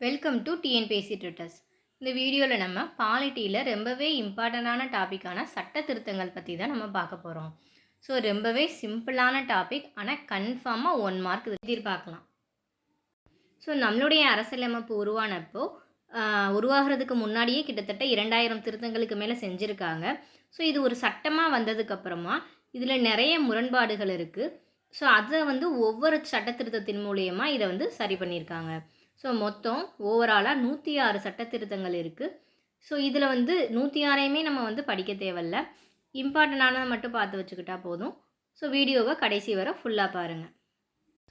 Welcome to TNPSC Twitters இந்த வீடியோவில் நம்ம பாலிட்டியில் ரொம்பவே இம்பார்ட்டண்ட்டான டாப்பிக்கான சட்ட திருத்தங்கள் பற்றி தான் நம்ம பார்க்க போகிறோம் ஸோ ரொம்பவே சிம்பிளான டாபிக் ஆனால் கன்ஃபார்மாக ஒன் மார்க் எதிர்பார்க்கலாம். ஸோ நம்மளுடைய அரசியலமைப்பு உருவானப்போ உருவாகிறதுக்கு முன்னாடியே கிட்டத்தட்ட இரண்டாயிரம் திருத்தங்களுக்கு மேலே செஞ்சுருக்காங்க. ஸோ இது ஒரு சட்டமாக வந்ததுக்கப்புறமா இதில் நிறைய முரண்பாடுகள் இருக்குது ஸோ அதை வந்து ஒவ்வொரு சட்ட திருத்தத்தின் இதை வந்து சரி பண்ணியிருக்காங்க ஸோ மொத்தம் ஓவராலாக நூற்றி ஆறு சட்டத்திருத்தங்கள் இருக்குது ஸோ இதில் வந்து நூற்றி ஆறையுமே நம்ம வந்து படிக்க தேவையில்ல. இம்பார்ட்டண்டானதை மட்டும் பார்த்து வச்சுக்கிட்டா போதும். ஸோ வீடியோவை கடைசி வரை ஃபுல்லாக பாருங்கள்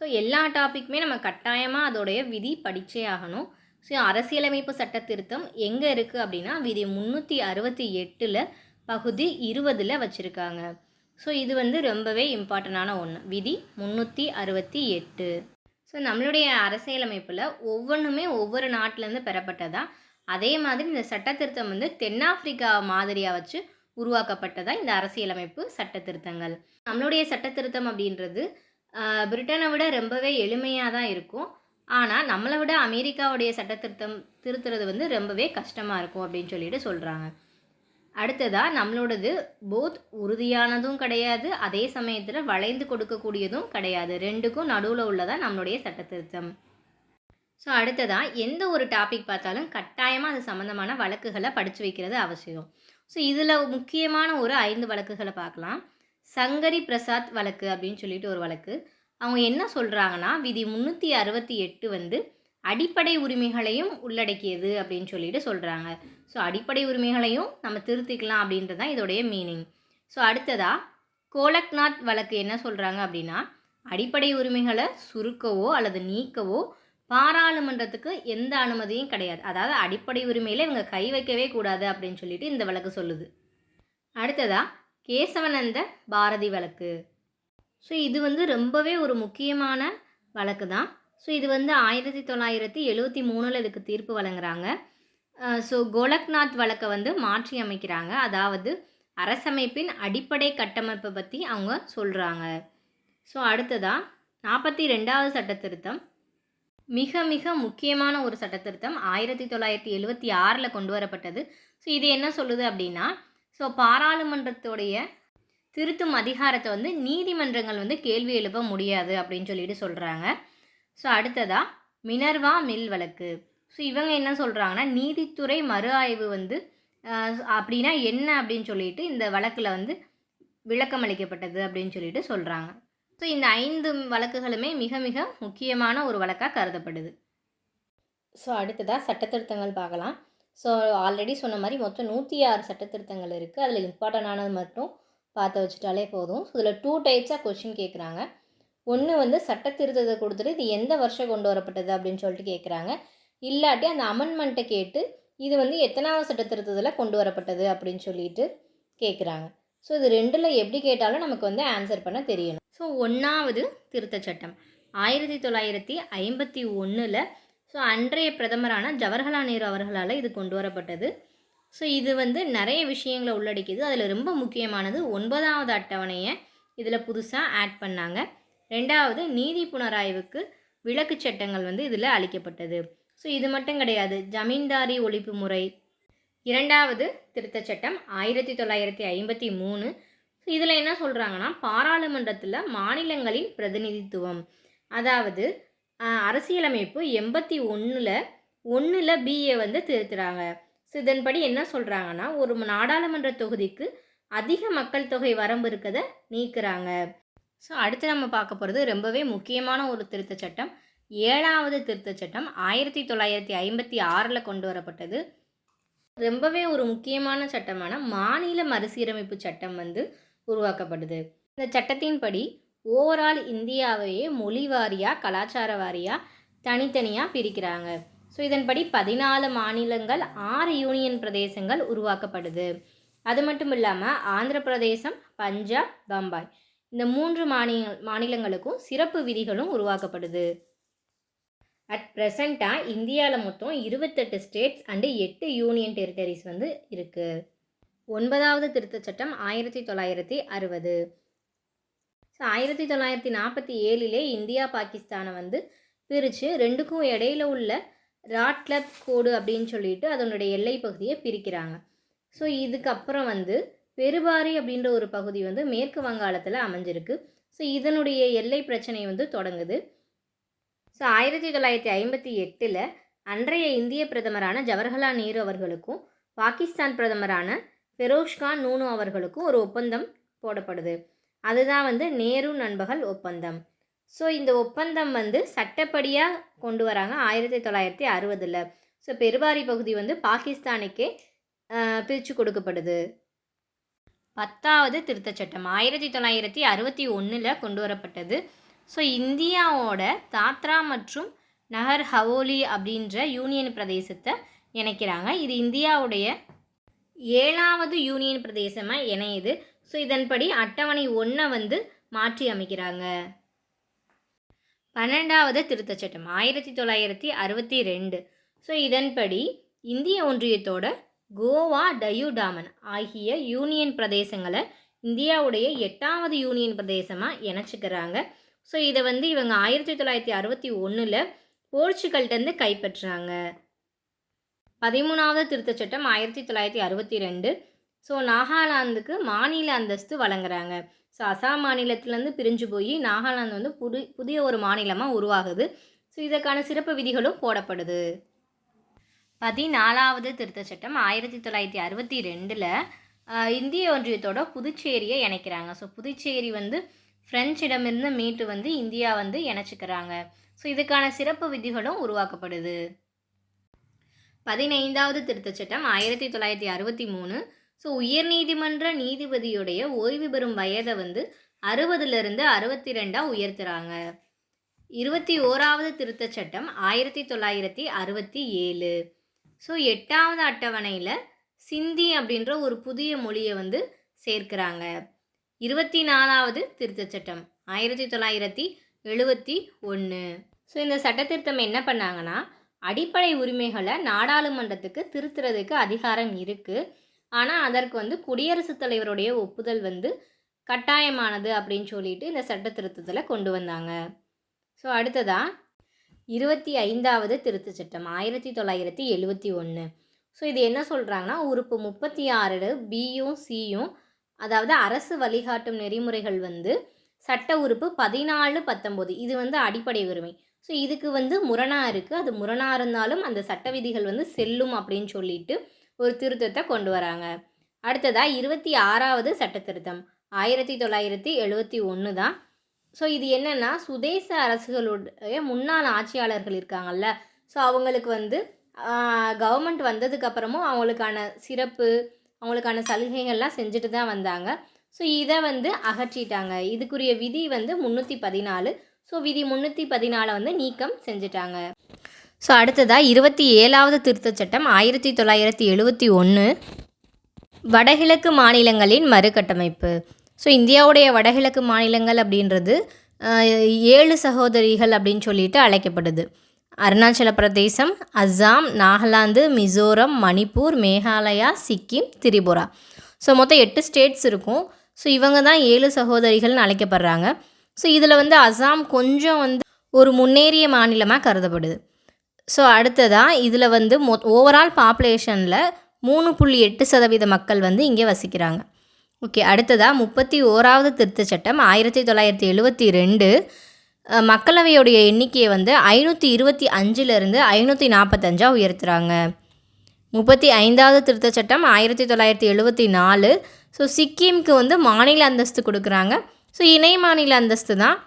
ஸோ எல்லா டாப்பிக்குமே நம்ம கட்டாயமாக அதோடைய விதி படித்தே ஆகணும். ஸோ அரசியலமைப்பு சட்ட திருத்தம் எங்கே இருக்குது அப்படின்னா விதி முந்நூற்றி அறுபத்தி எட்டில் பகுதி இருபதில் வச்சுருக்காங்க. ஸோ இது வந்து ரொம்பவே இம்பார்ட்டண்டான ஒன்று விதி முந்நூற்றி அறுபத்தி எட்டு ஸோ நம்மளுடைய அரசியலமைப்பில் ஒவ்வொன்றுமே ஒவ்வொரு நாட்டிலேருந்து பெறப்பட்டதா? அதே மாதிரி இந்த சட்ட திருத்தம் வந்து தென்னாப்பிரிக்கா மாதிரியாக வச்சு உருவாக்கப்பட்டதா இந்த அரசியலமைப்பு சட்ட திருத்தங்கள் நம்மளுடைய சட்ட திருத்தம் அப்படின்றது பிரிட்டனை விட ரொம்பவே எளிமையாக தான் இருக்கும். ஆனால் நம்மளை விட அமெரிக்காவுடைய சட்ட திருத்தம் திருத்துறது வந்து ரொம்பவே கஷ்டமாக இருக்கும் அப்படின்னு சொல்லிட்டு சொல்கிறாங்க அடுத்ததாக நம்மளோடது போத் உறுதியானதும் கிடையாது அதே சமயத்தில் வளைந்து கொடுக்கக்கூடியதும் கிடையாது. ரெண்டுக்கும் நடுவில் உள்ளதான் நம்மளுடைய சட்ட திருத்தம் ஸோ அடுத்ததாக எந்த ஒரு டாபிக் பார்த்தாலும் கட்டாயமாக அது சம்மந்தமான வழக்குகளை படித்து வைக்கிறது அவசியம். ஸோ இதில் முக்கியமான ஒரு ஐந்து வழக்குகளை பார்க்கலாம். சங்கரி பிரசாத் வழக்கு அப்படின்னு சொல்லிட்டு ஒரு வழக்கு. அவங்க என்ன சொல்கிறாங்கன்னா விதி முந்நூற்றி அறுபத்தி எட்டு வந்து அடிப்படை உரிமைகளையும் உள்ளடக்கியது அப்படின்னு சொல்லிட்டு சொல்கிறாங்க ஸோ அடிப்படை உரிமைகளையும் நம்ம திருத்திக்கலாம் அப்படின்றது தான் இதோடைய மீனிங் ஸோ அடுத்ததாக கோலக்நாத் வழக்கு என்ன சொல்கிறாங்க அப்படின்னா அடிப்படை உரிமைகளை சுருக்கவோ அல்லது நீக்கவோ பாராளுமன்றத்துக்கு எந்த அனுமதியும் கிடையாது. அதாவது அடிப்படை உரிமையில் இவங்க கை வைக்கவே கூடாது அப்படின்னு சொல்லிட்டு இந்த வழக்கு சொல்லுது. அடுத்ததா கேசவனந்த பாரதி வழக்கு. ஸோ இது வந்து ரொம்பவே ஒரு முக்கியமான வழக்கு தான் ஸோ இது வந்து ஆயிரத்தி தொள்ளாயிரத்தி எழுபத்தி மூணில் இதுக்கு தீர்ப்பு வழங்குறாங்க. ஸோ கோலக்நாத் வழக்கை வந்து மாற்றி அமைக்கிறாங்க. அதாவது அரசமைப்பின் அடிப்படை கட்டமைப்பை பற்றி அவங்க சொல்கிறாங்க ஸோ அடுத்ததாக நாற்பத்தி ரெண்டாவது சட்ட திருத்தம் மிக மிக முக்கியமான ஒரு சட்ட திருத்தம் ஆயிரத்தி தொள்ளாயிரத்தி எழுவத்தி ஆறில் கொண்டு வரப்பட்டது. ஸோ இது என்ன சொல்லுது அப்படின்னா ஸோ பாராளுமன்றத்துடைய திருத்தும் அதிகாரத்தை வந்து நீதிமன்றங்கள் வந்து கேள்வி எழுப்ப முடியாது அப்படின்னு சொல்லிட்டு சொல்கிறாங்க ஸோ அடுத்ததாக மினர்வா மில் வழக்கு. ஸோ இவங்க என்ன சொல்கிறாங்கன்னா நீதித்துறை மறு ஆய்வு வந்து அப்படின்னா என்ன அப்படின்னு சொல்லிட்டு இந்த வழக்கில் வந்து விளக்கம் அளிக்கப்பட்டது அப்படின்னு சொல்லிட்டு சொல்கிறாங்க ஸோ இந்த ஐந்து வழக்குகளுமே மிக மிக முக்கியமான ஒரு வழக்காக கருதப்படுது. ஸோ அடுத்ததாக சட்டத்திருத்தங்கள் பார்க்கலாம். ஸோ ஆல்ரெடி சொன்ன மாதிரி மொத்தம் நூற்றி ஆறு சட்டத்திருத்தங்கள் இருக்குது அதில் இம்பார்ட்டண்டானது மட்டும் பார்த்து வச்சுட்டாலே போதும். ஸோ இதில் டூ டைப்ஸாக கொஷின் கேட்குறாங்க ஒன்று வந்து சட்ட திருத்தத்தை கொடுத்துட்டு இது எந்த வருஷம் கொண்டு வரப்பட்டது அப்படின்னு சொல்லிட்டு கேட்குறாங்க இல்லாட்டி அந்த அமெண்ட்மெண்ட்டை கேட்டு இது வந்து எத்தனாவது சட்ட திருத்தத்தில் கொண்டு வரப்பட்டது அப்படின்னு சொல்லிட்டு கேட்குறாங்க ஸோ இது ரெண்டில் எப்படி கேட்டாலும் நமக்கு வந்து ஆன்சர் பண்ண தெரியணும். ஸோ ஒன்றாவது திருத்தச் சட்டம். ஆயிரத்தி தொள்ளாயிரத்தி ஐம்பத்தி ஒன்றில் ஸோ அன்றைய பிரதமரான ஜவஹர்லால் நேரு அவர்களால் இது கொண்டு வரப்பட்டது. ஸோ இது வந்து நிறைய விஷயங்களை உள்ளடக்கியது. அதில் ரொம்ப முக்கியமானது ஒன்பதாவது அட்டவணையை இதில் புதுசாக ஆட் பண்ணாங்க. ரெண்டாவது நீதி புனராய்வுக்கு விலக்கு சட்டங்கள் வந்து இதில் அளிக்கப்பட்டது. ஸோ இது மட்டும் கிடையாது. ஜமீன்தாரி ஒழிப்பு முறை. இரண்டாவது திருத்தச் சட்டம் ஆயிரத்தி தொள்ளாயிரத்தி ஐம்பத்தி மூணு. இதில் என்ன சொல்கிறாங்கன்னா பாராளுமன்றத்தில் மாநிலங்களின் பிரதிநிதித்துவம். அதாவது அரசியலமைப்பு எண்பத்தி ஒன்றில் ஒன்றில் பிஏ வந்து திருத்துறாங்க. ஸோ இதன்படி என்ன சொல்கிறாங்கன்னா ஒரு நாடாளுமன்ற தொகுதிக்கு அதிக மக்கள் தொகை வரம்பு இருக்கதை நீக்கிறாங்க. ஸோ அடுத்து நம்ம பார்க்க போகிறது ரொம்பவே முக்கியமான ஒரு திருத்தச் சட்டம். ஏழாவது திருத்தச் சட்டம் ஆயிரத்தி தொள்ளாயிரத்தி ஐம்பத்தி ஆறில் கொண்டு வரப்பட்டது. ரொம்பவே ஒரு முக்கியமான சட்டமான மாநில மறுசீரமைப்பு சட்டம் வந்து உருவாக்கப்படுது. இந்த சட்டத்தின்படி ஓவரால் இந்தியாவையே மொழி வாரியாக கலாச்சார வாரியாக தனித்தனியாக பிரிக்கிறாங்க. ஸோ இதன்படி பதினாலு மாநிலங்கள் ஆறு யூனியன் பிரதேசங்கள் உருவாக்கப்படுது. அது மட்டும் இல்லாமல் ஆந்திர பிரதேசம் பஞ்சாப் பம்பாய். இந்த மூன்று மாநில மாநிலங்களுக்கும் சிறப்பு விதிகளும் உருவாக்கப்படுது. அட் ப்ரெசண்ட்டாக இந்தியாவில் மொத்தம் இருபத்தெட்டு ஸ்டேட்ஸ் அண்டு எட்டு யூனியன் டெரிட்டரிஸ் வந்து இருக்குது ஒன்பதாவது திருத்தச் சட்டம் ஆயிரத்தி தொள்ளாயிரத்தி அறுபது. ஸோ ஆயிரத்தி தொள்ளாயிரத்தி நாற்பத்தி ஏழிலே இந்தியா பாகிஸ்தானை வந்து பிரித்து ரெண்டுக்கும் இடையில உள்ள ராட்லப் கோடு அப்படின்னு சொல்லிட்டு அதனுடைய எல்லை பகுதியை பிரிக்கிறாங்க. ஸோ இதுக்கப்புறம் வந்து பெருவாரி அப்படின்ற ஒரு பகுதி வந்து மேற்கு வங்காளத்தில் அமைஞ்சிருக்கு. ஸோ இதனுடைய எல்லை பிரச்சனை வந்து தொடங்குது. ஸோ ஆயிரத்தி தொள்ளாயிரத்தி ஐம்பத்தி எட்டில் அன்றைய இந்திய பிரதமரான ஜவஹர்லால் நேரு அவர்களுக்கும் பாகிஸ்தான் பிரதமரான ஃபெரோஷ்கான் நூனு அவர்களுக்கும் ஒரு ஒப்பந்தம் போடப்படுது. அதுதான் வந்து நேரு நண்பகல் ஒப்பந்தம். ஸோ இந்த ஒப்பந்தம் வந்து சட்டப்படியாக கொண்டு வராங்க ஆயிரத்தி தொள்ளாயிரத்தி அறுபதில். ஸோ பெருவாரி பகுதி வந்து பாகிஸ்தானுக்கே பிரித்து கொடுக்கப்படுது. பத்தாவது திருத்தச் சட்டம் ஆயிரத்தி தொள்ளாயிரத்தி அறுபத்தி ஒன்றில் கொண்டு வரப்பட்டது. ஸோ இந்தியாவோட தாத்ரா மற்றும் நகர் ஹவோலி அப்படின்ற யூனியன் பிரதேசத்தை இணைக்கிறாங்க. இது இந்தியாவுடைய ஏழாவது யூனியன் பிரதேசமாக இணையுது. ஸோ இதன்படி அட்டவணை ஒன்றை வந்து மாற்றி அமைக்கிறாங்க. பன்னெண்டாவது திருத்தச் சட்டம் ஆயிரத்தி தொள்ளாயிரத்தி அறுபத்தி ரெண்டு. ஸோ இதன்படி இந்திய ஒன்றியத்தோட கோவா டயூ டாமன் ஆகிய யூனியன் பிரதேசங்களை இந்தியாவுடைய எட்டாவது யூனியன் பிரதேசமாக இணைச்சிக்கிறாங்க. ஸோ இதை வந்து இவங்க ஆயிரத்தி தொள்ளாயிரத்தி அறுபத்தி ஒன்றில் போர்ச்சுகல்கிட்டேருந்து கைப்பற்றுறாங்க பதிமூணாவது திருத்தச் சட்டம் ஆயிரத்தி தொள்ளாயிரத்தி அறுபத்தி ரெண்டு. ஸோ நாகாலாந்துக்கு மாநில அந்தஸ்து வழங்குறாங்க. ஸோ அசாம் மாநிலத்திலேருந்து பிரிஞ்சு போய் நாகாலாந்து வந்து புது புதிய ஒரு மாநிலமாக உருவாகுது. ஸோ இதற்கான சிறப்பு விதிகளும் போடப்படுது. பதினாலாவது திருத்தச் சட்டம் ஆயிரத்தி தொள்ளாயிரத்தி அறுபத்தி ரெண்டில் இந்திய ஒன்றியத்தோட புதுச்சேரியை இணைக்கிறாங்க. ஸோ புதுச்சேரி வந்து ஃப்ரெஞ்சிடமிருந்து மீட்டு வந்து இந்தியா வந்து இணைச்சிக்கிறாங்க. ஸோ இதுக்கான சிறப்பு விதிகளும் உருவாக்கப்படுது. பதினைந்தாவது திருத்தச் சட்டம் ஆயிரத்தி தொள்ளாயிரத்தி அறுபத்தி மூணு. ஸோ உயர்நீதிமன்ற நீதிபதியுடைய ஓய்வு பெறும் வயதை வந்து அறுபதுலேருந்து அறுபத்தி ரெண்டாக உயர்த்துறாங்க. இருபத்தி ஓராவது திருத்தச் சட்டம் ஆயிரத்தி தொள்ளாயிரத்தி அறுபத்தி ஏழு. ஸோ எட்டாவது அட்டவணையில் சிந்தி அப்படின்ற ஒரு புதிய மொழியை வந்து சேர்க்கிறாங்க. இருபத்தி நாலாவது திருத்தச் சட்டம் ஆயிரத்தி தொள்ளாயிரத்தி எழுபத்தி ஒன்று ஸோ இந்த சட்டத்திருத்தம் என்ன பண்ணாங்கன்னா அடிப்படை உரிமைகளை நாடாளுமன்றத்துக்கு திருத்துறதுக்கு அதிகாரம் இருக்குது ஆனால் அதற்கு வந்து குடியரசுத் தலைவருடைய ஒப்புதல் வந்து கட்டாயமானது அப்படின்னு சொல்லிட்டு இந்த சட்ட திருத்தத்தில் கொண்டு வந்தாங்க. ஸோ அடுத்ததாக இருபத்தி ஐந்தாவது திருத்த சட்டம் ஆயிரத்தி தொள்ளாயிரத்தி எழுவத்தி ஒன்று ஸோ இது என்ன சொல்கிறாங்கன்னா உறுப்பு முப்பத்தி ஆறு பியும் சியும் அதாவது அரசு வழிகாட்டும் நெறிமுறைகள் வந்து சட்ட உறுப்பு பதினாலு பத்தொம்போது இது வந்து அடிப்படை உரிமை. ஸோ இதுக்கு வந்து முரணாக இருக்குது அது முரணாக இருந்தாலும் அந்த சட்ட விதிகள் வந்து செல்லும் அப்படின்னு சொல்லிட்டு ஒரு திருத்தத்தை கொண்டு வராங்க. அடுத்ததாக இருபத்தி ஆறாவது சட்ட திருத்தம் ஆயிரத்தி தொள்ளாயிரத்தி எழுபத்தி ஒன்று தான் ஸோ இது என்னென்னா சுதேச அரசுகளுடைய முன்னாள் ஆட்சியாளர்கள் இருக்காங்கல்ல. ஸோ அவங்களுக்கு வந்து கவர்மெண்ட் வந்ததுக்கப்புறமும் அவங்களுக்கான சிறப்பு அவங்களுக்கான சலுகைகள்லாம் செஞ்சுட்டு தான் வந்தாங்க. ஸோ இதை வந்து அகற்றிட்டாங்க. இதுக்குரிய விதி வந்து முந்நூற்றி பதினாலு. ஸோ விதி முந்நூற்றி பதினாலை வந்து நீக்கம் செஞ்சுட்டாங்க. ஸோ அடுத்ததாக இருபத்தி ஏழாவது திருத்தச் சட்டம் ஆயிரத்தி தொள்ளாயிரத்தி எழுபத்தி ஒன்று வடகிழக்கு மாநிலங்களின் மறுகட்டமைப்பு. ஸோ இந்தியாவுடைய வடகிழக்கு மாநிலங்கள் அப்படின்றது ஏழு சகோதரிகள் அப்படின்னு சொல்லிட்டு அழைக்கப்படுது. அருணாச்சல பிரதேசம் அஸ்ஸாம் நாகாலாந்து மிசோரம் மணிப்பூர் மேகாலயா சிக்கிம் திரிபுரா. ஸோ மொத்தம் எட்டு ஸ்டேட்ஸ் இருக்கும். ஸோ இவங்க தான் ஏழு சகோதரிகள்னு அழைக்கப்படுறாங்க. ஸோ இதில் வந்து அஸ்ஸாம் கொஞ்சம் வந்து ஒரு முன்னேறிய மாநிலமாக கருதப்படுது. ஸோ அடுத்ததாக இதில் வந்து மொ ஓவரால் பாப்புலேஷனில் மூணு புள்ளி எட்டு சதவீத மக்கள் வந்து இங்கே வசிக்கிறாங்க. ஓகே அடுத்ததாக முப்பத்தி ஓராவது திருத்தச் சட்டம் ஆயிரத்தி தொள்ளாயிரத்தி எழுபத்தி ரெண்டு. மக்களவையுடைய எண்ணிக்கையை வந்து ஐநூற்றி இருபத்தி அஞ்சுலேருந்து ஐநூற்றி நாற்பத்தஞ்சாக உயர்த்துகிறாங்க முப்பத்தி ஐந்தாவது திருத்தச் சட்டம் ஆயிரத்தி தொள்ளாயிரத்தி எழுபத்தி நாலு. ஸோ சிக்கிம்க்கு வந்து மாநில அந்தஸ்து கொடுக்குறாங்க. ஸோ இணை மாநில அந்தஸ்து தான்.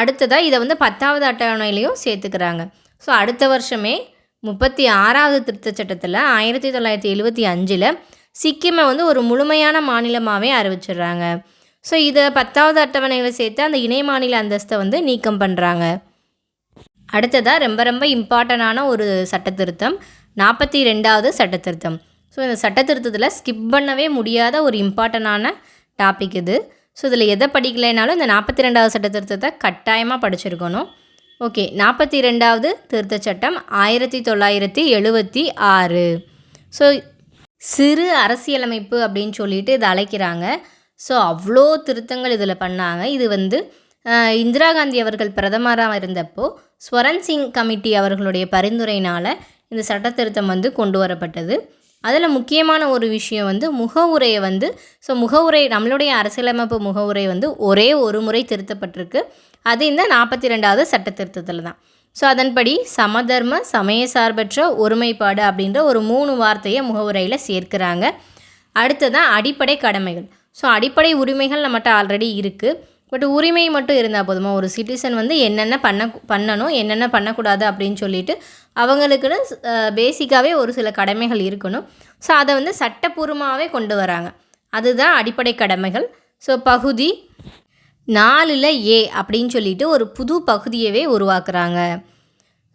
அடுத்ததாக இதை வந்து பத்தாவது அட்டவணையிலையும் சேர்த்துக்கிறாங்க. ஸோ அடுத்த வருஷமே முப்பத்தி ஆறாவது திருத்தச் சட்டத்தில் ஆயிரத்தி தொள்ளாயிரத்தி எழுபத்தி அஞ்சில் சிக்கிமை வந்து ஒரு முழுமையான மாநிலமாகவே அறிவிச்சிடுறாங்க. ஸோ இதை பத்தாவது அட்டவணையில் சேர்த்து அந்த இணை மாநில அந்தஸ்தை வந்து நீக்கம் பண்ணுறாங்க அடுத்ததாக ரொம்ப ரொம்ப இம்பார்ட்டண்டான ஒரு சட்டத்திருத்தம் நாற்பத்தி ரெண்டாவது சட்டத்திருத்தம். ஸோ இந்த சட்டத்திருத்தத்தில் ஸ்கிப் பண்ணவே முடியாத ஒரு இம்பார்ட்டண்டான டாபிக் இது. ஸோ இதில் எதை படிக்கலைனாலும் இந்த நாற்பத்தி ரெண்டாவது சட்டத்திருத்தத்தை கட்டாயமாக படிச்சிருக்கணும். ஓகே நாற்பத்தி ரெண்டாவது திருத்த சட்டம் ஆயிரத்தி தொள்ளாயிரத்தி எழுபத்தி ஆறு. ஸோ சிறு அரசியலமைப்பு அப்படின்னு சொல்லிட்டு இதை அழைக்கிறாங்க. ஸோ அவ்வளோ திருத்தங்கள் இதில் பண்ணாங்க. இது வந்து இந்திரா காந்தி அவர்கள் பிரதமராக இருந்தப்போ ஸ்வரன் சிங் கமிட்டி அவர்களுடைய பரிந்துரையினால் இந்த சட்ட திருத்தம் வந்து கொண்டு வரப்பட்டது. அதில் முக்கியமான ஒரு விஷயம் வந்து முகவுரையை வந்து ஸோ முகவுரை நம்மளுடைய அரசியலமைப்பு முகவுரை வந்து ஒரே ஒரு முறை திருத்தப்பட்டிருக்கு. அது இந்த நாற்பத்தி ரெண்டாவது சட்ட திருத்தத்தில் தான். ஸோ அதன்படி சமதர்ம சமய சார்பற்ற ஒருமைப்பாடு அப்படின்ற ஒரு மூணு வார்த்தையை முகவுரையில் சேர்க்கிறாங்க. அடுத்ததான் அடிப்படை கடமைகள். ஸோ அடிப்படை உரிமைகள் நம்மகிட்ட ஆல்ரெடி இருக்குது பட் உரிமை மட்டும் இருந்தால் போதுமா? ஒரு சிட்டிசன் வந்து என்னென்ன பண்ண பண்ணணும் என்னென்ன பண்ணக்கூடாது அப்படின்னு சொல்லிட்டு அவங்களுக்குன்னு பேசிக்காகவே ஒரு சில கடமைகள் இருக்கணும். ஸோ அதை வந்து சட்டப்பூர்வமாகவே கொண்டு வராங்க. அதுதான் அடிப்படை கடமைகள். ஸோ பகுதி நாலில் ஏ அப்படின்னு சொல்லிட்டு ஒரு புது பகுதியவே உருவாக்குறாங்க.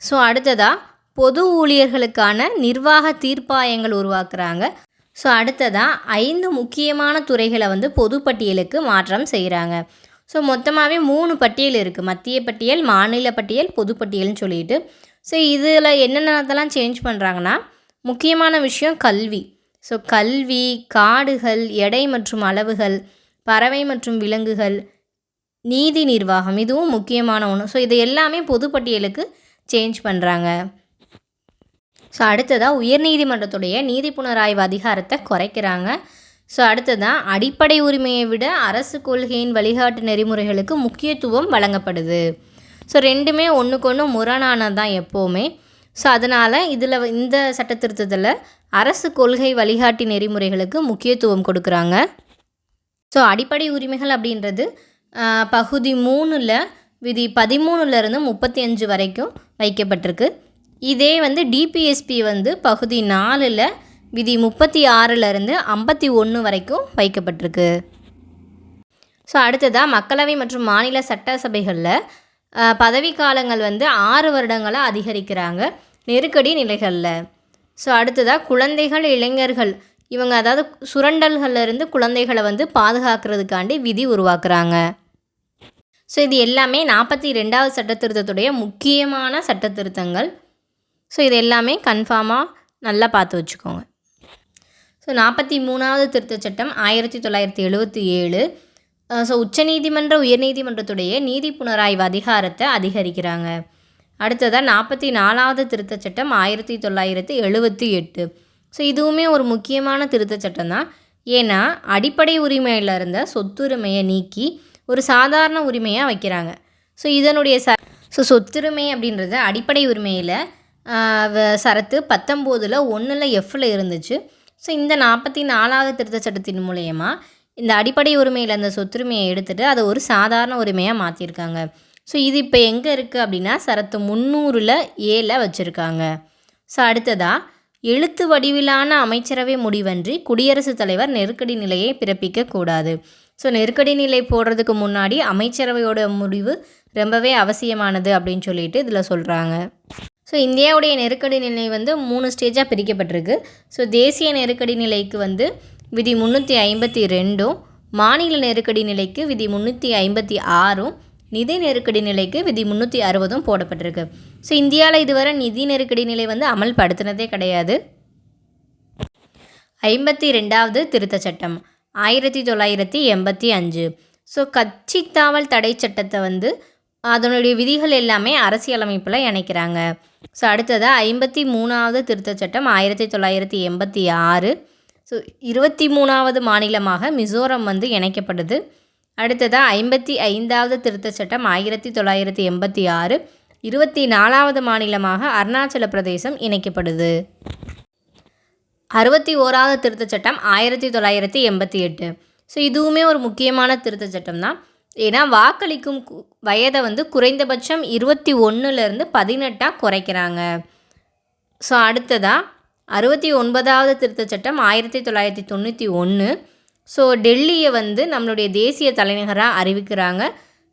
ஸோ அடுத்ததாக பொது ஊழியர்களுக்கான நிர்வாக தீர்ப்பாயங்கள் உருவாக்குறாங்க. ஸோ அடுத்ததாக ஐந்து முக்கியமான துறைகளை வந்து பொது பட்டியலுக்கு மாற்றம் செய்கிறாங்க ஸோ மொத்தமாகவே மூணு பட்டியல் இருக்குது மத்திய பட்டியல் மாநில பட்டியல் பொதுப்பட்டியல்னு சொல்லிட்டு. ஸோ இதில் என்னென்னதெல்லாம் சேஞ்ச் பண்ணுறாங்கன்னா முக்கியமான விஷயம் கல்வி. ஸோ கல்வி காடுகள் எடை மற்றும் அளவுகள் பறவை மற்றும் விலங்குகள் நீதி நிர்வாகம் இதுவும் முக்கியமான ஒன்று ஸோ இது எல்லாமே பொதுப்பட்டியலுக்கு சேஞ்ச் பண்ணுறாங்க ஸோ அடுத்ததாக உயர்நீதிமன்றத்துடைய நீதி புனராய்வு அதிகாரத்தை குறைக்கிறாங்க. ஸோ அடுத்ததாக அடிப்படை உரிமையை விட அரசு கொள்கையின் வழிகாட்டு நெறிமுறைகளுக்கு முக்கியத்துவம் வழங்கப்படுது. ஸோ ரெண்டுமே ஒன்றுக்கு ஒன்று முரணானது தான் எப்போவுமே. ஸோ அதனால் இதில் இந்த சட்ட திருத்தத்தில் அரசு கொள்கை வழிகாட்டி நெறிமுறைகளுக்கு முக்கியத்துவம் கொடுக்குறாங்க. ஸோ அடிப்படை உரிமைகள் அப்படின்றது பகுதி மூணில் விதி பதிமூணுலேருந்து முப்பத்தி அஞ்சு வரைக்கும் வைக்கப்பட்டிருக்கு. இதே வந்து டிபிஎஸ்பி வந்து பகுதி நாலில் விதி முப்பத்தி ஆறுலேருந்து ஐம்பத்தி ஒன்று வரைக்கும் வைக்கப்பட்டிருக்கு. ஸோ அடுத்ததாக மக்களவை மற்றும் மாநில சட்டசபைகளில் பதவி பதவிக்காலங்கள் வந்து ஆறு வருடங்களை அதிகரிக்கிறாங்க நெருக்கடி நிலைகளில். ஸோ அடுத்ததாக குழந்தைகள் இளைஞர்கள் இவங்க அதாவது சுரண்டல்கள்லேருந்து குழந்தைகளை வந்து பாதுகாக்கிறதுக்காண்டி விதி உருவாக்குறாங்க. ஸோ இது எல்லாமே நாற்பத்தி ரெண்டாவது சட்டத்திருத்தத்துடைய முக்கியமான சட்டத்திருத்தங்கள். ஸோ இது எல்லாமே கன்ஃபார்மாக நல்லா பார்த்து வச்சுக்கோங்க. ஸோ நாற்பத்தி மூணாவது திருத்தச் சட்டம் ஆயிரத்தி தொள்ளாயிரத்தி எழுபத்தி ஏழு. ஸோ உச்சநீதிமன்ற உயர்நீதிமன்றத்துடைய நீதி புனராய்வு அதிகாரத்தை அதிகரிக்கிறாங்க. அடுத்ததாக நாற்பத்தி நாலாவது திருத்தச் சட்டம் ஆயிரத்தி தொள்ளாயிரத்தி எழுபத்தி எட்டு. ஸோ இதுவுமே ஒரு முக்கியமான திருத்தச் சட்டம் தான் ஏன்னா அடிப்படை உரிமையில் இருந்த சொத்துரிமையை நீக்கி ஒரு சாதாரண உரிமையாக வைக்கிறாங்க. ஸோ இதனுடைய ச ஸோ சொத்துரிமை அப்படின்றது அடிப்படை உரிமையில் சரத்து பத்தொம்போதில் ஒன்றில் எஃப்பில் இருந்துச்சு. ஸோ இந்த நாற்பத்தி நாலாவது திருத்தச் சட்டத்தின் மூலயமா இந்த அடிப்படை உரிமையில் அந்த சொத்துரிமையை எடுத்துகிட்டு அதை ஒரு சாதாரண உரிமையாக மாற்றிருக்காங்க ஸோ இது இப்போ எங்கே இருக்குது அப்படின்னா சரத்து முந்நூறில் ஏல வச்சுருக்காங்க. ஸோ அடுத்ததாக எழுத்து வடிவிலான அமைச்சரவை முடிவன்றி குடியரசுத் தலைவர் நெருக்கடி நிலையை பிறப்பிக்கக்கூடாது ஸோ நெருக்கடி நிலை போடுறதுக்கு முன்னாடி அமைச்சரவையோட முடிவு ரொம்பவே அவசியமானது அப்படின்னு சொல்லிட்டு இதில் சொல்கிறாங்க ஸோ இந்தியாவுடைய நெருக்கடி நிலை வந்து மூணு ஸ்டேஜாக பிரிக்கப்பட்டிருக்கு. ஸோ தேசிய நெருக்கடி நிலைக்கு வந்து விதி முந்நூற்றி ஐம்பத்தி ரெண்டும் மாநில நெருக்கடி நிலைக்கு விதி முந்நூற்றி ஐம்பத்தி ஆறும் நிதி நெருக்கடி நிலைக்கு விதி முந்நூற்றி அறுபதும் போடப்பட்டிருக்கு. ஸோ இந்தியாவில் இதுவரை நிதி நெருக்கடி நிலை வந்து அமல்படுத்தினதே கிடையாது. ஐம்பத்தி ரெண்டாவது திருத்த சட்டம். ஆயிரத்தி தொள்ளாயிரத்தி எண்பத்தி அஞ்சு. ஸோ கட்சி தாவல் தடை சட்டத்தை வந்து அதனுடைய விதிகள் எல்லாமே அரசியலமைப்பில் இணைக்கிறாங்க. ஸோ அடுத்ததாக ஐம்பத்தி மூணாவது திருத்தச் சட்டம் ஆயிரத்தி தொள்ளாயிரத்தி எண்பத்தி ஆறு. ஸோ இருபத்தி மூணாவது மாநிலமாக மிசோரம் வந்து இணைக்கப்படுது. அடுத்ததாக ஐம்பத்தி ஐந்தாவது திருத்தச் சட்டம் ஆயிரத்தி தொள்ளாயிரத்தி எண்பத்தி ஆறு. இருபத்தி நாலாவது மாநிலமாக அருணாச்சல பிரதேசம் இணைக்கப்படுது. அறுபத்தி ஓராவது திருத்தச் சட்டம் ஆயிரத்தி தொள்ளாயிரத்தி எண்பத்தி எட்டு. ஸோ இதுவுமே ஒரு முக்கியமான திருத்தச் சட்டம் தான் ஏன்னா வாக்களிக்கும் கு- வயதை வந்து குறைந்தபட்சம் இருபத்தி ஒன்றுலேருந்து பதினெட்டாக குறைக்கிறாங்க. ஸோ அடுத்ததாக அறுபத்தி ஒன்பதாவது திருத்தச் சட்டம் ஆயிரத்தி தொள்ளாயிரத்தி தொண்ணூற்றி ஒன்று ஸோ டெல்லியை வந்து நம்மளுடைய தேசிய தலைநகராக அறிவிக்கிறாங்க.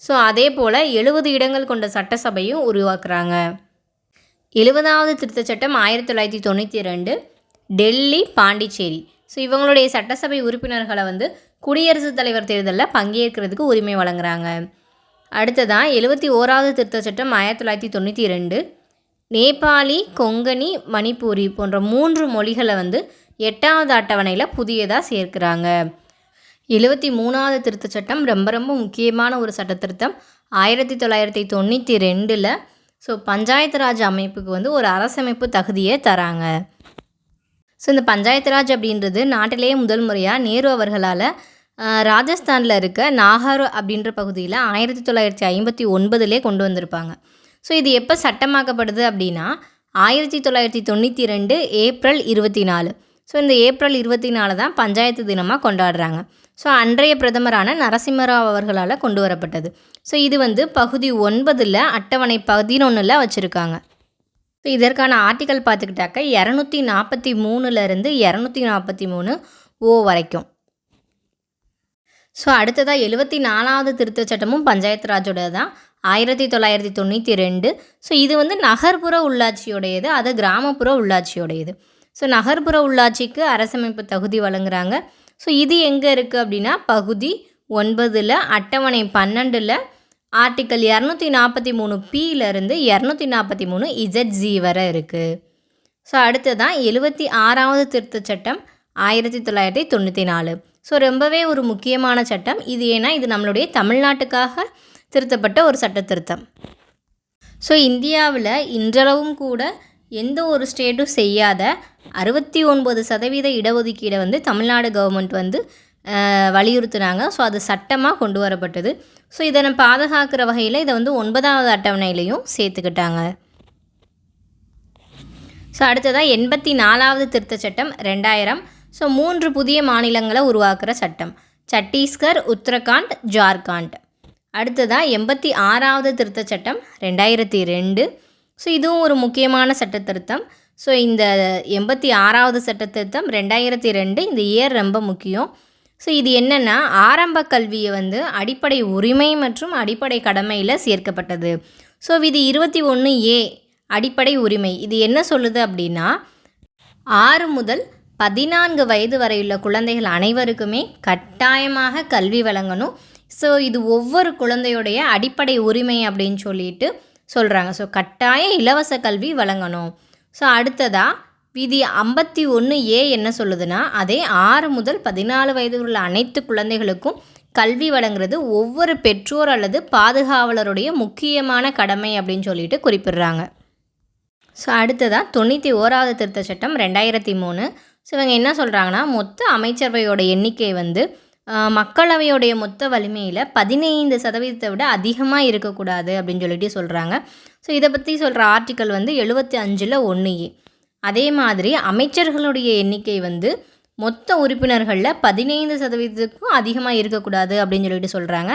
ஸோ அதே போல் எழுபது இடங்கள் கொண்ட சட்டசபையும் உருவாக்குறாங்க. எழுபதாவது திருத்தச் சட்டம் ஆயிரத்தி தொள்ளாயிரத்தி தொண்ணூற்றி ரெண்டு. டெல்லி பாண்டிச்சேரி. ஸோ இவங்களுடைய சட்டசபை உறுப்பினர்களை வந்து குடியரசுத் தலைவர் தேர்தலில் பங்கேற்கிறதுக்கு உரிமை வழங்குறாங்க. அடுத்ததான் எழுபத்தி ஓராவது திருத்தச் சட்டம் ஆயிரத்தி தொள்ளாயிரத்தி தொண்ணூற்றி ரெண்டு நேபாளி கொங்கணி மணிப்பூரி போன்ற மூன்று மொழிகளை வந்து எட்டாவது அட்டவணையில் புதியதாக சேர்க்குறாங்க. எழுபத்தி மூணாவது திருத்தச் சட்டம் ரொம்ப ரொம்ப முக்கியமான ஒரு சட்ட திருத்தம். ஆயிரத்தி தொள்ளாயிரத்தி தொண்ணூற்றி ரெண்டில் ஸோ பஞ்சாயத்து ராஜ் அமைப்புக்கு வந்து ஒரு அரசமைப்பு தகுதியை தராங்க. ஸோ இந்த பஞ்சாயத்து ராஜ் அப்படின்றது நாட்டிலேயே முதல் முறையாக நேரு அவர்களால் ராஜஸ்தானில் இருக்க நாகர் அப்படின்ற பகுதியில் ஆயிரத்தி தொள்ளாயிரத்தி ஐம்பத்தி ஒன்பதுலேயே கொண்டு வந்திருப்பாங்க. ஸோ இது எப்போ சட்டமாக்கப்படுது அப்படின்னா ஆயிரத்தி தொள்ளாயிரத்தி தொண்ணூற்றி ரெண்டு ஏப்ரல் இருபத்தி நாலு ஸோ இந்த ஏப்ரல் இருபத்தி நாலு தான் பஞ்சாயத்து தினமாக கொண்டாடுறாங்க. ஸோ அன்றைய பிரதமரான நரசிம்மராவ் அவர்களால் கொண்டு வரப்பட்டது. ஸோ இது வந்து பகுதி ஒன்பதில் அட்டவணை பதினொன்றில் வச்சுருக்காங்க. ஸோ இதற்கான ஆர்டிக்கல் பார்த்துக்கிட்டாக்க இரநூத்தி நாற்பத்தி மூணுலேருந்து இரநூத்தி நாற்பத்தி மூணு ஓ வரைக்கும். ஸோ அடுத்ததாக எழுபத்தி நாலாவது திருத்தச் சட்டமும் பஞ்சாயத்து ராஜோட தான் ஆயிரத்தி தொள்ளாயிரத்தி தொண்ணூற்றி ரெண்டு ஸோ இது வந்து நகர்ப்புற உள்ளாட்சியோடையது அது கிராமப்புற உள்ளாட்சியோடையது. ஸோ நகர்ப்புற உள்ளாட்சிக்கு அரசமைப்பு தகுதி வழங்குறாங்க. ஸோ இது எங்கே இருக்குது அப்படின்னா பகுதி ஒன்பதில் அட்டவணை பன்னெண்டில் ஆர்டிக்கல் இரநூத்தி நாற்பத்தி மூணு பியிலிருந்து இரநூத்தி நாற்பத்தி மூணு இசட்ஜி வரை இருக்குது ஸோ அடுத்ததான் எழுபத்தி ஆறாவது திருத்தச் சட்டம் ஆயிரத்தி தொள்ளாயிரத்தி தொண்ணூற்றி நாலு. ஸோ ரொம்பவே ஒரு முக்கியமான சட்டம். இது ஏன்னா இது நம்மளுடைய தமிழ்நாட்டுக்காக திருத்தப்பட்ட ஒரு சட்ட திருத்தம் ஸோ இந்தியாவில் இன்றளவும் கூட எந்த ஒரு ஸ்டேட்டும் செய்யாத அறுபத்தி ஒன்பது சதவீத இடஒதுக்கீடை வந்து தமிழ்நாடு கவர்மெண்ட் வந்து வலியுறுத்துனாங்க. ஸோ அது சட்டமாக கொண்டு வரப்பட்டது. ஸோ இதை நம்ம பாதுகாக்கிற வகையில் இதை வந்து ஒன்பதாவது அட்டவணையிலையும் சேர்த்துக்கிட்டாங்க. ஸோ அடுத்ததாக எண்பத்தி நாலாவது திருத்தச் சட்டம் ரெண்டாயிரம். ஸோ மூன்று புதிய மாநிலங்களை உருவாக்குற சட்டம். சத்தீஸ்கர் உத்தரகாண்ட் ஜார்க்கண்ட். அடுத்ததாக எண்பத்தி ஆறாவது திருத்தச் சட்டம் ரெண்டாயிரத்தி ரெண்டு ஸோ இதுவும் ஒரு முக்கியமான சட்ட திருத்தம். ஸோ இந்த எண்பத்தி ஆறாவது சட்ட திருத்தம் ரெண்டாயிரத்தி ரெண்டு இந்த இயர் ரொம்ப முக்கியம். ஸோ இது என்னென்னா ஆரம்ப கல்வியை வந்து அடிப்படை உரிமை மற்றும் அடிப்படை கடமையில் சேர்க்கப்பட்டது. ஸோ இது இருபத்தி ஒன்று ஏ அடிப்படை உரிமை. இது என்ன சொல்லுது அப்படின்னா ஆறு முதல் பதினான்கு வயது வரையுள்ள குழந்தைகள் அனைவருக்குமே கட்டாயமாக கல்வி வழங்கணும். ஸோ இது ஒவ்வொரு குழந்தையுடைய அடிப்படை உரிமை அப்படின்னு சொல்லிட்டு சொல்கிறாங்க ஸோ கட்டாய இலவச கல்வி வழங்கணும். ஸோ அடுத்ததாக விதி ஐம்பத்தி ஒன்று ஏ என்ன சொல்லுதுன்னா அதே ஆறு முதல் பதினாலு வயது உள்ள அனைத்து குழந்தைகளுக்கும் கல்வி வழங்குறது ஒவ்வொரு பெற்றோர் அல்லது பாதுகாவலருடைய முக்கியமான கடமை அப்படின்னு சொல்லிட்டு குறிப்பிடுறாங்க. ஸோ அடுத்ததாக தொண்ணூற்றி ஓராவது திருத்த சட்டம் ரெண்டாயிரத்தி மூணு. ஸோ இவங்க என்ன சொல்கிறாங்கன்னா மொத்த அமைச்சரவையோட எண்ணிக்கை வந்து மக்களவையோடைய மொத்த வலிமையில் பதினைந்து சதவீதத்தை விட அதிகமாக இருக்கக்கூடாது அப்படின்னு சொல்லிட்டு சொல்கிறாங்க ஸோ இதை பற்றி சொல்கிற ஆர்டிக்கல் வந்து எழுபத்தி அஞ்சில் ஒன்று ஏ. அதே மாதிரி அமைச்சர்களுடைய எண்ணிக்கை வந்து மொத்த உறுப்பினர்களில் பதினைந்து சதவீதத்துக்கும் அதிகமாக இருக்கக்கூடாது அப்படின்னு சொல்லிட்டு சொல்கிறாங்க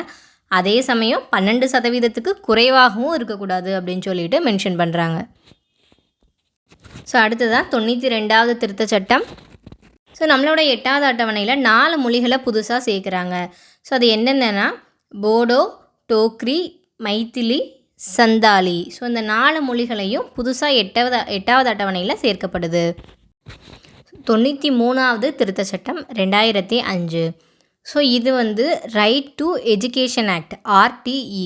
அதே சமயம் பன்னெண்டு சதவீதத்துக்கு குறைவாகவும் இருக்கக்கூடாது அப்படின்னு சொல்லிட்டு மென்ஷன் பண்ணுறாங்க ஸோ அடுத்ததாக தொண்ணூற்றி ரெண்டாவது திருத்த சட்டம். ஸோ நம்மளோட எட்டாவது அட்டவணையில் நாலு மொழிகளை புதுசாக சேர்க்குறாங்க. ஸோ அது என்னென்னா போடோ டோக்ரி மைத்திலி சந்தாலி. ஸோ இந்த நாலு மொழிகளையும் புதுசாக எட்டாவது எட்டாவது அட்டவணையில் சேர்க்கப்படுது. தொண்ணூற்றி மூணாவது திருத்த சட்டம் ரெண்டாயிரத்தி அஞ்சு. ஸோ இது வந்து right to education act RTE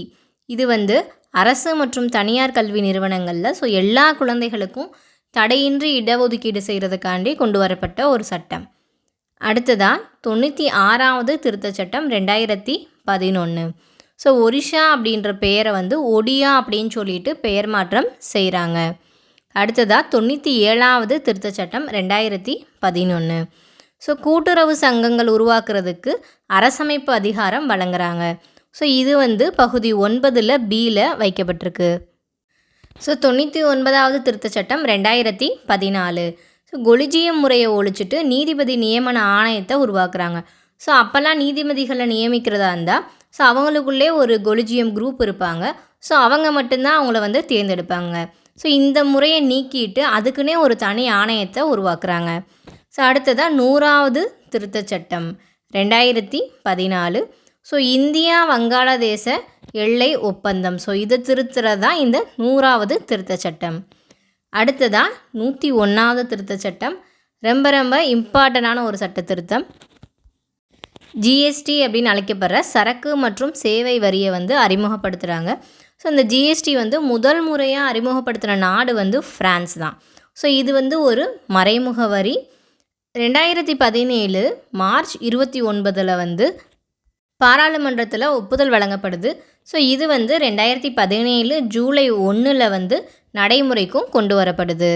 இது வந்து அரசு மற்றும் தனியார் கல்வி நிறுவனங்களில் ஸோ எல்லா குழந்தைகளுக்கும் தடையின்றி இடஒதுக்கீடு செய்கிறதுக்காண்டி கொண்டு வரப்பட்ட ஒரு சட்டம். அடுத்ததாக தொண்ணூற்றி ஆறாவது திருத்த சட்டம் ரெண்டாயிரத்தி பதினொன்று ஸோ ஒரிஷா அப்படின்ற பெயரை வந்து ஒடியா அப்படின்னு சொல்லிட்டு பெயர் மாற்றம் செய்கிறாங்க அடுத்ததாக தொண்ணூற்றி ஏழாவது திருத்த சட்டம் ரெண்டாயிரத்தி பதினொன்று ஸோ கூட்டுறவு சங்கங்கள் உருவாக்குறதுக்கு அரசமைப்பு அதிகாரம் வழங்குறாங்க. ஸோ இது வந்து பகுதி ஒன்பதில் பியில் வைக்கப்பட்டிருக்கு. ஸோ தொண்ணூற்றி ஒன்பதாவது திருத்த சட்டம் ரெண்டாயிரத்தி பதினாலு. ஸோ கொலிஜியம் முறையை ஒழிச்சிட்டு நீதிபதி நியமன ஆணையத்தை உருவாக்குறாங்க. ஸோ அப்போல்லாம் நீதிபதிகளை நியமிக்கிறதா இருந்தால் ஸோ அவங்களுக்குள்ளே ஒரு கொலிஜியம் குரூப் இருப்பாங்க. ஸோ அவங்க மட்டும்தான் அவங்கள வந்து தேர்ந்தெடுப்பாங்க. ஸோ இந்த முறையை நீக்கிட்டு அதுக்குன்னே ஒரு தனி ஆணையத்தை உருவாக்குறாங்க. ஸோ அடுத்ததாக நூறாவது திருத்தச் சட்டம் ரெண்டாயிரத்தி பதினாலு. ஸோ இந்தியா வங்காளதேச எல்லை ஒப்பந்தம். ஸோ இதை திருத்துறது தான் இந்த நூறாவது திருத்தச் சட்டம். அடுத்ததாக நூற்றி ஒன்றாவது திருத்தச் சட்டம். ரொம்ப ரொம்ப இம்பார்ட்டண்டான ஒரு சட்ட திருத்தம். ஜிஎஸ்டி அப்படின்னு அழைக்கப்படுற சரக்கு மற்றும் சேவை வரியை வந்து அறிமுகப்படுத்துகிறாங்க ஸோ இந்த ஜிஎஸ்டி வந்து முதல் முறையாக அறிமுகப்படுத்துகிற நாடு வந்து ஃப்ரான்ஸ் தான். ஸோ இது வந்து ஒரு மறைமுக வரி. ரெண்டாயிரத்தி பதினேழு மார்ச் இருபத்தி ஒன்பதில் வந்து பாராளுமன்றத்தில் ஒப்புதல் வழங்கப்படுது. ஸோ இது வந்து ரெண்டாயிரத்தி பதினேழு ஜூலை ஒன்றில் வந்து நடைமுறைக்கும் கொண்டு வரப்படுது.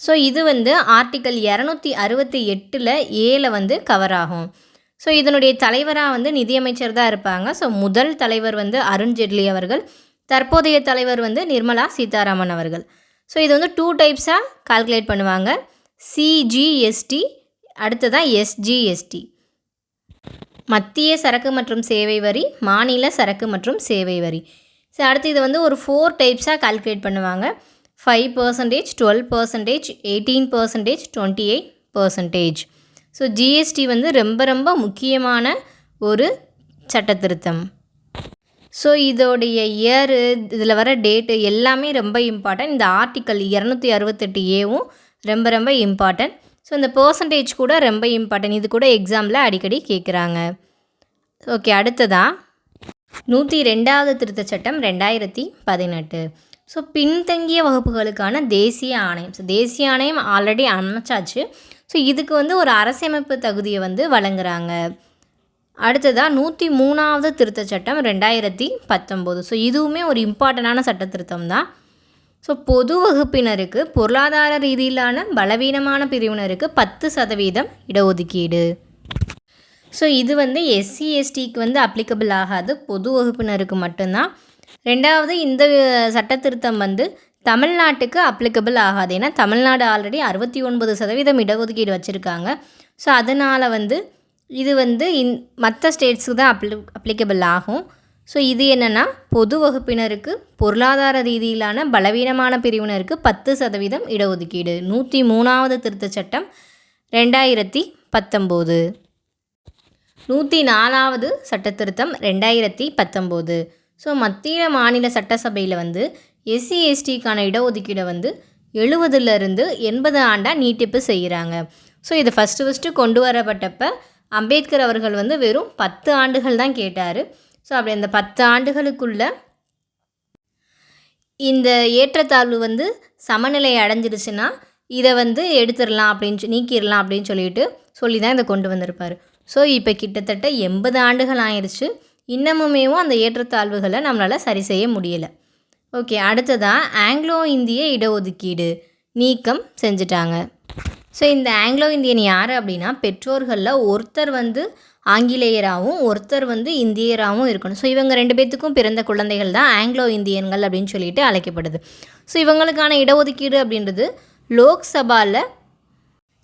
ஸோ இது வந்து ஆர்டிக்கல் இரநூத்தி அறுபத்தி எட்டில் ஏல வந்து கவர் ஆகும். ஸோ இதனுடைய தலைவராக வந்து நிதியமைச்சர் தான் இருப்பாங்க. ஸோ முதல் தலைவர் வந்து அருண்ஜேட்லி அவர்கள். தற்போதைய தலைவர் வந்து நிர்மலா சீதாராமன் அவர்கள். ஸோ இது வந்து டூ டைப்ஸாக கால்குலேட் பண்ணுவாங்க. சிஜிஎஸ்டி அடுத்ததான் எஸ்ஜிஎஸ்டி மத்திய சரக்கு மற்றும் சேவை வரி மாநில சரக்கு மற்றும் சேவை வரி. ஸோ அடுத்து இது வந்து ஒரு ஃபோர் டைப்ஸாக கால்குலேட் பண்ணுவாங்க. Five percentage twelve percentage eighteen percentage twenty eight percentage so GST வந்து ரொம்ப ரொம்ப முக்கியமான ஒரு சட்ட திருத்தம் ஸோ இதோடைய இயரு இதில் வர டேட்டு எல்லாமே ரொம்ப இம்பார்ட்டன்ட் இந்த ஆர்டிக்கல் இரநூத்தி அறுபத்தெட்டு ஏவும் ரொம்ப ரொம்ப இம்பார்ட்டன்ட் ஸோ இந்த பர்சன்டேஜ் கூட ரொம்ப இம்பார்ட்டன்ட் இது கூட எக்ஸாமில் அடிக்கடி கேட்குறாங்க ஓகே அடுத்ததாக நூற்றி ரெண்டாவது திருத்த சட்டம் ரெண்டாயிரத்தி பதினெட்டு. ஸோ பின்தங்கிய வகுப்புகளுக்கான தேசிய ஆணையம். ஸோ தேசிய ஆணையம் ஆல்ரெடி அமைச்சாச்சு ஸோ இதுக்கு வந்து ஒரு அரசியமைப்பு தகுதியை வந்து வழங்குறாங்க. அடுத்ததாக நூற்றி மூணாவது திருத்த சட்டம் ரெண்டாயிரத்தி பத்தொம்போது. ஸோ இதுவுமே ஒரு இம்பார்ட்டண்டான சட்ட திருத்தம் தான் ஸோ பொது வகுப்பினருக்கு பொருளாதார ரீதியிலான பலவீனமான பிரிவினருக்கு பத்து சதவீதம் இடஒதுக்கீடு. ஸோ இது வந்து எஸ்சி எஸ்டிக்கு வந்து அப்ளிகபிள் ஆகாது. பொது வகுப்பினருக்கு மட்டும்தான் ரெண்டாவது இந்த சட்ட திருத்தம் வந்து தமிழ்நாட்டுக்கு அப்ளிகபிள் ஆகாது. ஏன்னா தமிழ்நாடு ஆல்ரெடி அறுபத்தி ஒன்பது சதவீதம் இடஒதுக்கீடு வச்சுருக்காங்க. ஸோ அதனால் வந்து இது வந்து இன் மற்ற ஸ்டேட்ஸுக்கு தான் அப்ளி அப்ளிகபிள் ஆகும். ஸோ இது என்னென்னா பொது வகுப்பினருக்கு பொருளாதார ரீதியிலான பலவீனமான பிரிவினருக்கு பத்து சதவீதம் இடஒதுக்கீடு. நூற்றி மூணாவது திருத்த சட்டம் ரெண்டாயிரத்தி பத்தொம்போது. நூற்றி நாலாவது சட்ட திருத்தம் ரெண்டாயிரத்தி பத்தொம்போது. ஸோ மத்திய மாநில சட்டசபையில் வந்து எஸ்சி எஸ்டிக்கான இடஒதுக்கீடை வந்து எழுபதுலேருந்து எண்பது ஆண்டாக நீட்டிப்பு செய்கிறாங்க. ஸோ இது ஃபஸ்ட்டு ஃபஸ்ட்டு கொண்டு வரப்பட்டப்ப அம்பேத்கர் அவர்கள் வந்து வெறும் பத்து ஆண்டுகள் தான் கேட்டார். ஸோ அப்படி அந்த பத்து ஆண்டுகளுக்குள்ள இந்த ஏற்றத்தாழ்வு வந்து சமநிலை அடைஞ்சிருச்சுன்னா இதை வந்து எடுத்துடலாம் அப்படின்னு நீக்கிடலாம் அப்படின்னு சொல்லிட்டு சொல்லி தான் இதை கொண்டு வந்திருப்பார். ஸோ இப்போ கிட்டத்தட்ட எண்பது ஆண்டுகள் ஆயிடுச்சு இன்னமுமேவும் அந்த ஏற்றத்தாழ்வுகளை நம்மளால் சரி செய்ய முடியலை. ஓகே அடுத்ததாக ஆங்கிலோ இந்திய இடஒதுக்கீடு. நீக்கம் செஞ்சுட்டாங்க. ஸோ இந்த ஆங்கிலோ இந்தியன் யார் அப்படின்னா பெற்றோர்களில் ஒருத்தர் வந்து ஆங்கிலேயராகவும் ஒருத்தர் வந்து இந்தியராகவும் இருக்கணும். ஸோ இவங்க ரெண்டு பேர்த்துக்கும் பிறந்த குழந்தைகள் தான் ஆங்கிலோ இந்தியன்கள் அப்படின்னு சொல்லிட்டு அழைக்கப்படுது. ஸோ இவங்களுக்கான இடஒதுக்கீடு அப்படின்றது லோக்சபாவில்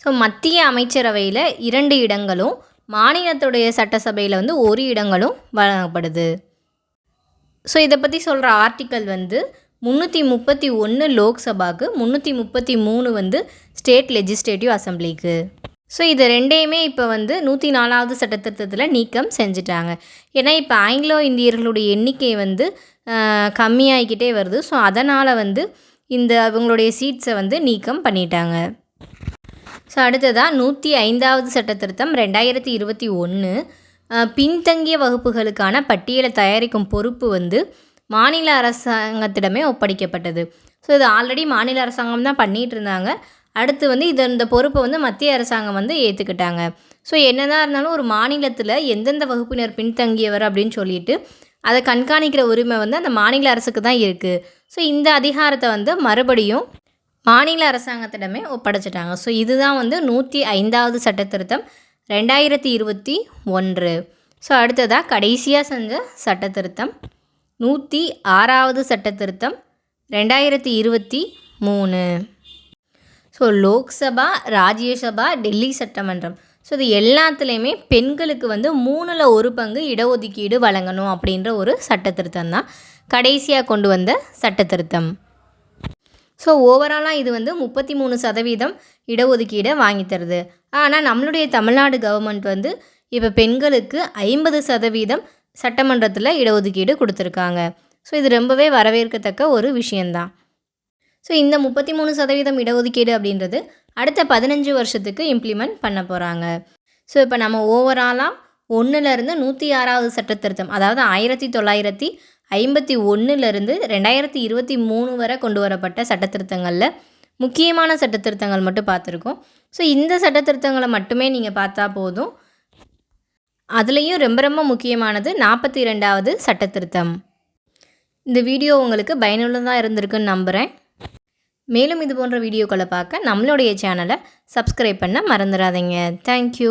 ஸோ மத்திய அமைச்சரவையில் இரண்டு இடங்களும் மாநிலத்துடைய சட்டசபையில் வந்து ஒரு இடங்களும் வழங்கப்படுது. ஸோ இதை பற்றி சொல்கிற ஆர்டிக்கல் வந்து முந்நூற்றி முப்பத்தி ஒன்று லோக்சபாவுக்கு முந்நூற்றி முப்பத்தி மூணு வந்து ஸ்டேட் லெஜிஸ்லேட்டிவ் அசம்பிளிக்கு ஸோ இது ரெண்டையுமே இப்போ வந்து நூற்றி நாலாவது சட்டத்திருத்தத்தில் நீக்கம் செஞ்சுட்டாங்க. ஏன்னா இப்போ ஆங்கிலோ இந்தியர்களுடைய எண்ணிக்கை வந்து கம்மியாகிக்கிட்டே வருது. ஸோ அதனால் வந்து இந்த அவங்களுடைய சீட்ஸை வந்து நீக்கம் பண்ணிட்டாங்க. ஸோ அடுத்ததாக நூற்றி ஐந்தாவது சட்டத்திருத்தம் ரெண்டாயிரத்தி இருபத்தி ஒன்று பின்தங்கிய வகுப்புகளுக்கான பட்டியலை தயாரிக்கும் பொறுப்பு வந்து மாநில அரசாங்கத்திடமே ஒப்படைக்கப்பட்டது. ஸோ இது ஆல்ரெடி மாநில அரசாங்கம் தான் பண்ணிகிட்டு இருந்தாங்க. அடுத்து வந்து இது இந்த பொறுப்பை வந்து மத்திய அரசாங்கம் வந்து ஏற்றுக்கிட்டாங்க ஸோ என்னதான் இருந்தாலும் ஒரு மாநிலத்தில் எந்தெந்த வகுப்பினர் பின்தங்கியவர் அப்படின்னு சொல்லிட்டு அதை கண்காணிக்கிற உரிமை வந்து அந்த மாநில அரசுக்கு தான் இருக்குது ஸோ இந்த அதிகாரத்தை வந்து மறுபடியும் மாநில அரசாங்கத்திடமே ஒப்படைச்சிட்டாங்க. ஸோ இதுதான் வந்து நூற்றி ஐந்தாவது சட்ட திருத்தம் ரெண்டாயிரத்தி இருபத்தி ஒன்று. ஸோ அடுத்ததாக கடைசியாக செஞ்ச சட்ட திருத்தம் நூற்றி ஆறாவது சட்ட திருத்தம் ரெண்டாயிரத்தி இருபத்தி மூணு. ஸோ லோக்சபா ராஜ்யசபா டெல்லி சட்டமன்றம். ஸோ இது எல்லாத்துலேயுமே பெண்களுக்கு வந்து மூணில் ஒரு பங்கு இடஒதுக்கீடு வழங்கணும் அப்படின்ற ஒரு சட்ட திருத்தம் தான் கடைசியாக கொண்டு வந்த சட்ட திருத்தம் ஸோ ஓவராலாக இது வந்து முப்பத்தி மூணு சதவீதம் இடஒதுக்கீடை வாங்கி தருது. ஆனால் நம்மளுடைய தமிழ்நாடு கவர்மெண்ட் வந்து இப்போ பெண்களுக்கு ஐம்பது சதவீதம் சட்டமன்றத்தில் இடஒதுக்கீடு கொடுத்துருக்காங்க. ஸோ இது ரொம்பவே வரவேற்கத்தக்க ஒரு விஷயந்தான் ஸோ இந்த முப்பத்தி மூணு சதவீதம் இடஒதுக்கீடு அப்படின்றது அடுத்த பதினஞ்சு வருஷத்துக்கு இம்ப்ளிமெண்ட் பண்ண போகிறாங்க ஸோ இப்போ நம்ம ஓவராலாக ஒன்றுலேருந்து நூற்றி ஆறாவது சட்டத்திருத்தம் அதாவது ஆயிரத்தி தொள்ளாயிரத்தி ஐம்பத்தி ஒன்றுலேருந்து ரெண்டாயிரத்தி இருபத்தி மூணு வரை கொண்டு வரப்பட்ட சட்டத்திருத்தங்களில் முக்கியமான சட்டத்திருத்தங்கள் மட்டும் பார்த்துருக்கோம். ஸோ இந்த சட்டத்திருத்தங்களை மட்டுமே நீங்கள் பார்த்தா போதும். அதுலேயும் ரொம்ப ரொம்ப முக்கியமானது நாற்பத்தி ரெண்டாவது சட்டத்திருத்தம். இந்த வீடியோ உங்களுக்கு பயனுள்ளதாக இருந்திருக்குன்னு நம்புகிறேன் மேலும் இது போன்ற வீடியோக்களை பார்க்க நம்மளுடைய சேனலை சப்ஸ்கிரைப் பண்ண மறந்துடாதீங்க. தேங்க்யூ